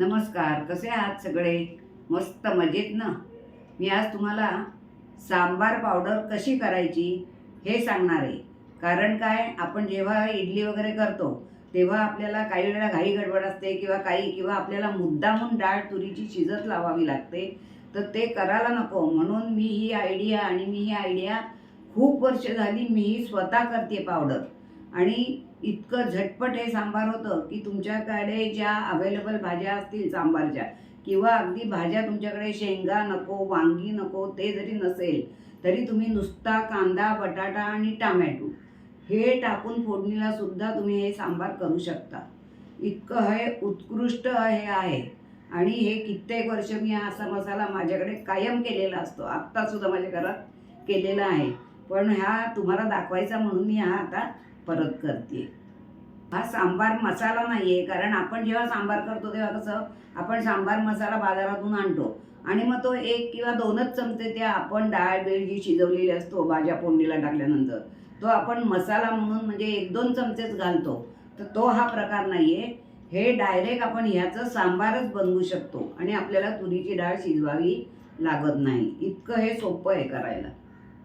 नमस्कार कसे आहात सगळे? मस्त मजेत ना? मी आज तुम्हाला सांबार पावडर कशी करायची हे सांगणार आहे. कारण काय? आपण जेव्हा इडली वगैरे करतो तेव्हा आपल्याला काही वेळेला घाई गडबड असते किंवा काही किंवा आपल्याला मुद्दामून डाळ तुरीची शिजत लावावी लागते. तर ते करायला नको. म्हणून मी ही आयडिया आणि मी ही आयडिया खूप वर्ष झाली मी ही स्वतः करते पावडर. आणि इतकं झटपट हे सांबार होतं की तुमच्याकडे ज्या अवेलेबल भाज्या असतील सांबारच्या किंवा अगदी भाज्या तुमच्याकडे शेंगा नको वांगी नको ते जरी नसेल तरी तुम्ही नुसता कांदा बटाटा आणि टामॅटो हे टाकून फोडणीला सुद्धा तुम्ही हे सांबार करू शकता. इतकं हे उत्कृष्ट हे आहे. आणि हे कित्येक वर्ष मी असा मसाला माझ्याकडे कायम केलेला असतो. आत्तासुद्धा माझ्या घरात केलेला आहे. पण ह्या तुम्हाला दाखवायचा म्हणून मी हा आता परत करते. हा सांबार मसाला नाही आहे कारण आपण जेव्हा सांबार करतो तेव्हा कसं आपण सांबार मसाला बाजारातून आणतो. आणि मग तो एक किंवा दोनच चमचे त्या आपण डाळ बेळ जी शिजवलेली असतो भाज्या फोडणीला टाकल्यानंतर तो आपण मसाला म्हणून म्हणजे एक दोन चमचेच घालतो. तर तो हा प्रकार नाही आहे हे डायरेक्ट आपण ह्याचं सांबारच बनवू शकतो आणि आपल्याला तुरीची डाळ शिजवावी लागत नाही. इतकं हे सोपं आहे करायला.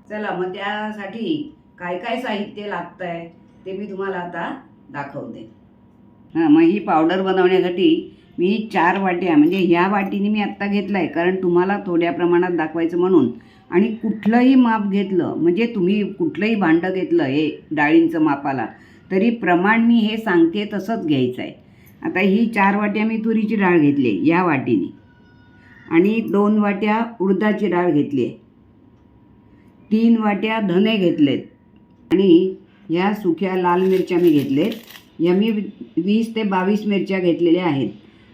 चला मग त्यासाठी काय काय साहित्य लागतं आहे ते मी तुम्हाला आता दाखवते हां मग ही पावडर बनवण्यासाठी मी चार वाट्या म्हणजे ह्या वाटीने मी आत्ता घेतलं आहे कारण तुम्हाला थोड्या प्रमाणात दाखवायचं म्हणून. आणि कुठलंही माप घेतलं म्हणजे तुम्ही कुठलंही भांडं घेतलं हे डाळींचं मापाला तरी प्रमाण मी हे सांगते तसंच घ्यायचं आहे आता ही चार वाट्या मी तुरीची डाळ घेतली आहे या वाटीने. आणि दोन वाट्या उडदाची डाळ घेतली आहे. तीन वाट्या धने घेतलेत. आणि ह्या सुक्या लाल मिरच्या मी घेतलेत. या मी वीस ते बावीस मिरच्या घेतलेल्या आहेत.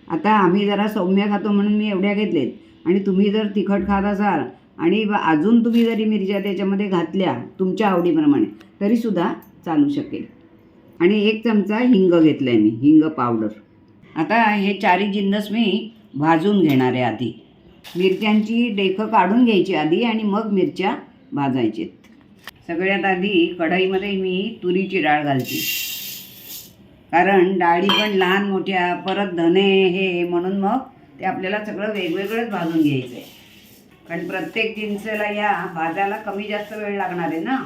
आता आम्ही जरा सौम्य खातो म्हणून मी एवढ्या घेतलेत. आणि तुम्ही जर तिखट खात असाल आणि ब- अजून तुम्ही जरी मिरच्या त्याच्यामध्ये घातल्या तुमच्या आवडीप्रमाणे तरीसुद्धा चालू शकेल. आणि एक चमचा हिंग घेतलं आहे मी हिंग पावडर. आता हे चारी जिन्नस मी भाजून घेणार आहे आधी. मिरच्यांची डेखं काढून घ्यायची आधी आणि मग मिरच्या भाजायचेत. सगळ्यात आधी कढईमध्ये मी तुरीची डाळ घालते. कारण डाळी पण लहान मोठ्या परत धने हे म्हणून मग ते आपल्याला सगळं वेगवेगळंच भाजून घ्यायचं आहे. कारण प्रत्येक जिन्सेला या भाजायला कमी जास्त वेळ लागणार आहे ना?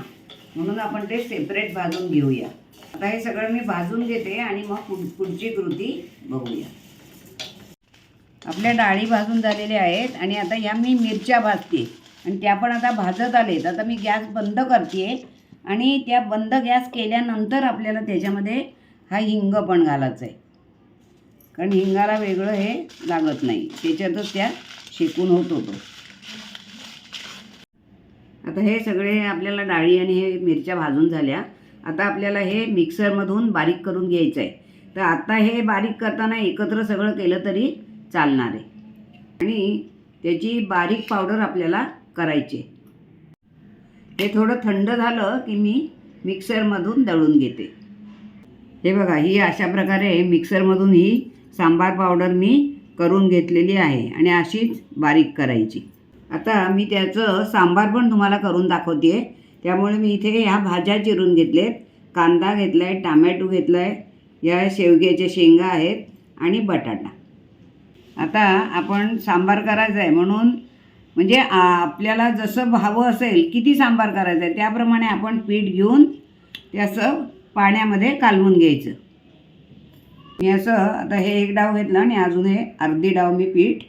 म्हणून आपण ते सेपरेट भाजून घेऊया. आता हे सगळं मी भाजून घेते आणि मग पुढ पुढची कृती बघूया. आपल्या डाळी भाजून झालेल्या आहेत आणि आता या मी मिरच्या भाजते. आणि त्या पण आता भाजत आलेत. आता मी गॅस बंद करते आणि त्या बंद गॅस केल्यानंतर आपल्याला त्याच्यामध्ये हा हिंग पण घालायचा आहे कारण हिंगाला वेगळं हे लागत नाही. त्याच्यातच त्या शेकून होत होतो. आता हे सगळे आपल्याला डाळी आणि हे मिरच्या भाजून झाल्या. आता आपल्याला हे मिक्सरमधून बारीक करून घ्यायचं आहे तर आता हे बारीक करताना एकत्र सगळं केलं तरी चालणार आहे. आणि त्याची बारीक पावडर आपल्याला करायचे. हे थोडं थंड झालं की मी मिक्सरमधून दळून घेते. हे बघा ही अशा प्रकारे मिक्सरमधून ही सांबार पावडर मी करून घेतलेली आहे आणि अशीच बारीक करायची. आता मी त्याचं सांबार पण तुम्हाला करून दाखवते त्यामुळे मी इथे ह्या भाज्या चिरून घेतलेत कांदा घेतला आहे टामॅटो घेतला आहे या शेवग्याच्या शेंगा आहेत आणि बटाटा. आता आपण सांबार करायचा आहे म्हणून म्हणजे आपल्याला जसं हवं असेल किती सांबार करायचं आहे त्याप्रमाणे आपण पीठ घेऊन ते असं पाण्यामध्ये कालवून घ्यायचं. मी असं आता हे एक डाव घेतलं आणि अजून हे अर्धी डाव मी पीठ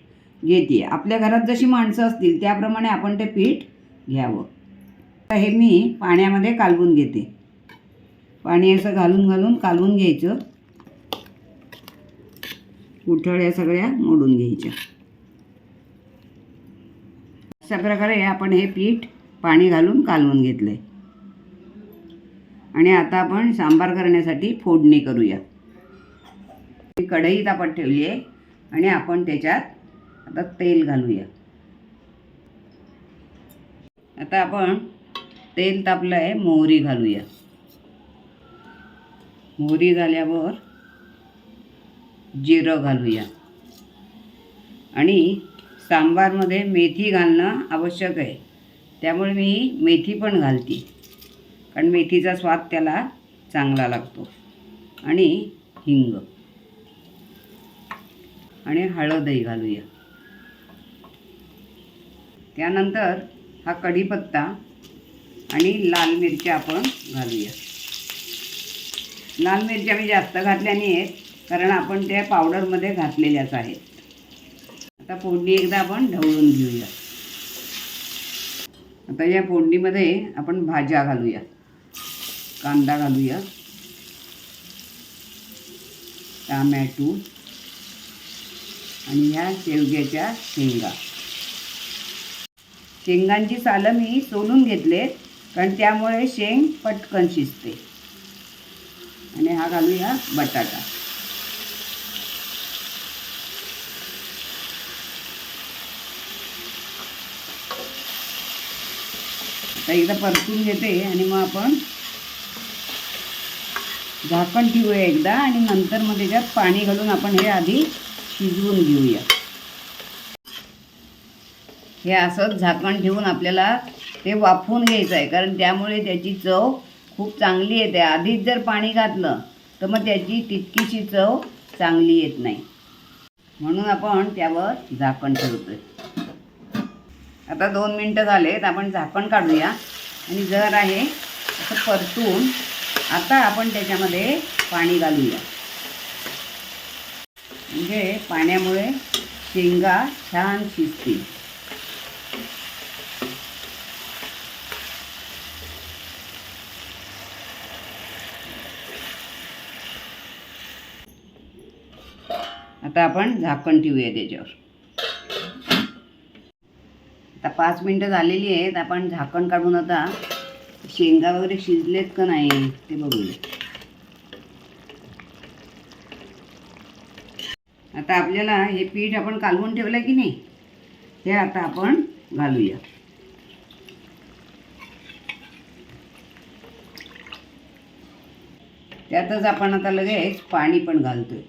घेते. आपल्या घरात जशी माणसं असतील त्याप्रमाणे आपण ते पीठ घ्यावं. आता हे मी पाण्यामध्ये कालवून घेते. पाणी असं घालून घालून कालवून घ्यायचं. उठळ्या सगळ्या मोडून घ्यायच्या. अशा प्रकारे आपण हे पीठ पाणी घालून कालवून घेतलं आहे आणि आता आपण सांबार करण्यासाठी फोडणी करूया. कढईत कढई तापत ठेवली आहे आणि आपण त्याच्यात आता तेल घालूया. आता आपण तेल तापलं आहे मोहरी घालूया. मोहरी झाल्यावर जिरं घालूया. आणि सांबारमध्ये मेथी घालणं आवश्यक आहे. त्यामुळे मी मेथी पण घालते. कारण मेथीचा स्वाद त्याला चांगला लागतो. आणि हिंग. आणि हळदही घालूया. त्यानंतर हा कढीपत्ता आणि लाल मिरच्या आपण घालूया. लाल मिरच्या मी जास्त घातल्या नाही आहेत कारण आपण त्या पावडरमध्ये घातलेल्याच आहेत. आता फोडणी एकदा आपण ढवळून घेऊया. आता या फोडणीमध्ये आपण भाज्या घालूया. कांदा घालूया. टमॅटो. आणि ह्या शेवग्याच्या शेंगा. शेंगांची सालं मी सोलून घेतलेत कारण त्यामुळे शेंग पटकन शिजते. आणि हा घालूया बटाटा. आता एकदा परतून घेते आणि मग आपण झाकण ठेवूया एकदा आणि नंतर मग त्याच्यात पाणी घालून आपण हे आधी शिजवून घेऊया. हे असंच झाकण ठेवून आपल्याला ते वाफवून घ्यायचं आहे कारण त्यामुळे त्याची चव खूप चांगली येते. आधीच जर पाणी घातलं तर मग त्याची तितकीशी चव चांगली येत नाही. म्हणून आपण त्यावर झाकण ठेवतोय. आता दोन मिनटं झालेत आपण झाकण काढूया. आणि जर आहे असं परतून आता आपण त्याच्यामध्ये पाणी घालूया. म्हणजे पाण्यामुळे शेंगा छान शिजतील. आता आपण झाकण ठेवूया त्याच्यावर. आता पाच मिनटं झालेली आहेत आपण झाकण काढून आता शेंगा वगैरे शिजलेत का नाही ते बघूया. आता आपल्याला हे पीठ आपण कालवून ठेवलं की नाही हे आता आपण घालूया. त्यातच आपण आता लगेच पाणी पण घालतोय.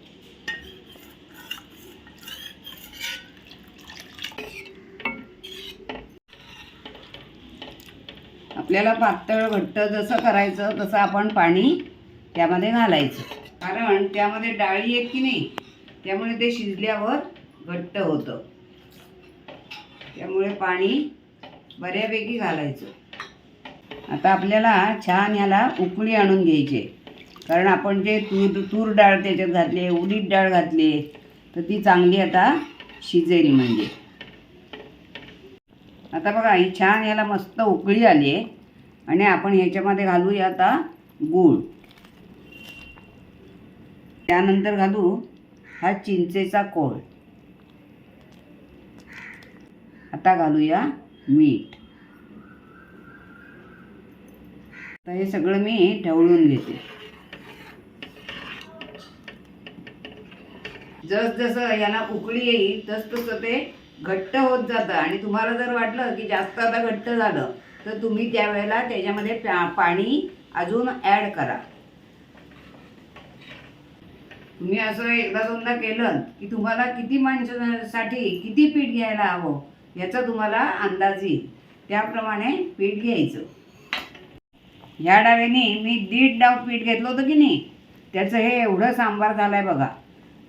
आपल्याला पातळ घट्ट जसं करायचं तसं आपण पाणी त्यामध्ये घालायचं. कारण त्यामध्ये डाळी आहेत की नाही त्यामुळे ते शिजल्यावर घट्ट होतं. त्यामुळे पाणी बऱ्यापैकी घालायचं. आता आपल्याला छान ह्याला उकळी आणून घ्यायची कारण आपण जे तूर तूर डाळ त्याच्यात घातली उडीद डाळ घातली तर ती चांगली आता शिजेल म्हणजे. आता बघा ही छान याला मस्त उकळी आली आहे. आणि आपण ह्याच्यामध्ये घालूया आता गूळ. त्यानंतर घालू हा चिंचेचा कोळ. आता घालूया मीठ. आता हे सगळं मी ढवळून घेते. जसजसं याला उकळी येईल तसतसं ते घट्ट होत जातं. आणि तुम्हाला जर वाटलं की जास्त आता घट्ट झालं तर तुम्ही त्यावेळेला त्याच्यामध्ये पा- पाणी अजून ॲड करा. तुम्ही असं एकदा दोनदा केलं की तुम्हाला किती माणसासाठी किती पीठ घ्यायला हवं याचा तुम्हाला अंदाज येईल. त्याप्रमाणे पीठ घ्यायचं. ह्या डाव्याने मी दीड डाव पीठ घेतलं होतं की नाही? त्याचं हे एवढं सांबार झालं आहे बघा.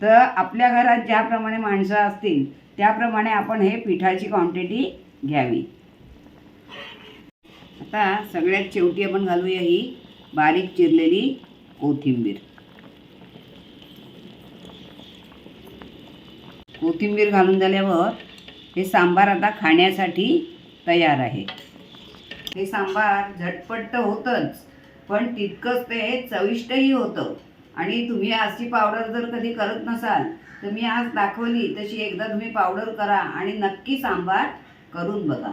तर आपल्या घरात ज्याप्रमाणे माणसं असतील त्याप्रमाणे आपण हे पिठाची क्वांटिटी घ्यावी. आता सगळ्यात शेवटी आपण घालूया ही बारीक चिरलेली कोथिंबीर. कोथिंबीर घालून झाल्यावर हे सांबार आता खाण्यासाठी तयार आहे. हे सांबार झटपट तर होतंच पण तितकंच ते चविष्टही होतं. आणि तुम्ही अशी पावडर जर कधी करत नसाल तर मी आज दाखवली तशी एकदा तुम्ही पावडर करा आणि नक्की सांबार करून बघा.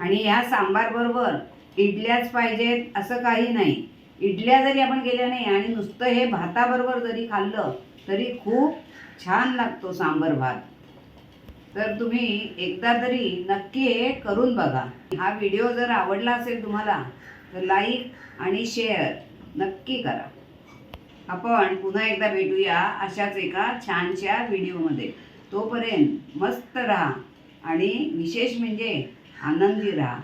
आणि ह्या सांबारबरोबर इडल्याच पाहिजेत असं काही नाही. इडल्या जरी आपण केल्या नाही आणि नुसतं हे भाताबरोबर जरी खाल्लं तरी खूप छान लागतो सांबर भात. तर तुम्ही एकदा तरी नक्की हे करून बघा. हा व्हिडिओ जर आवडला असेल तुम्हाला तर लाईक आणि शेअर नक्की करा. आपण पुन्हा एकदा भेटूया अशाच एका छानशा व्हिडिओमध्ये. तोपर्यंत मस्त राहा आणि विशेष म्हणजे आनंदी राहा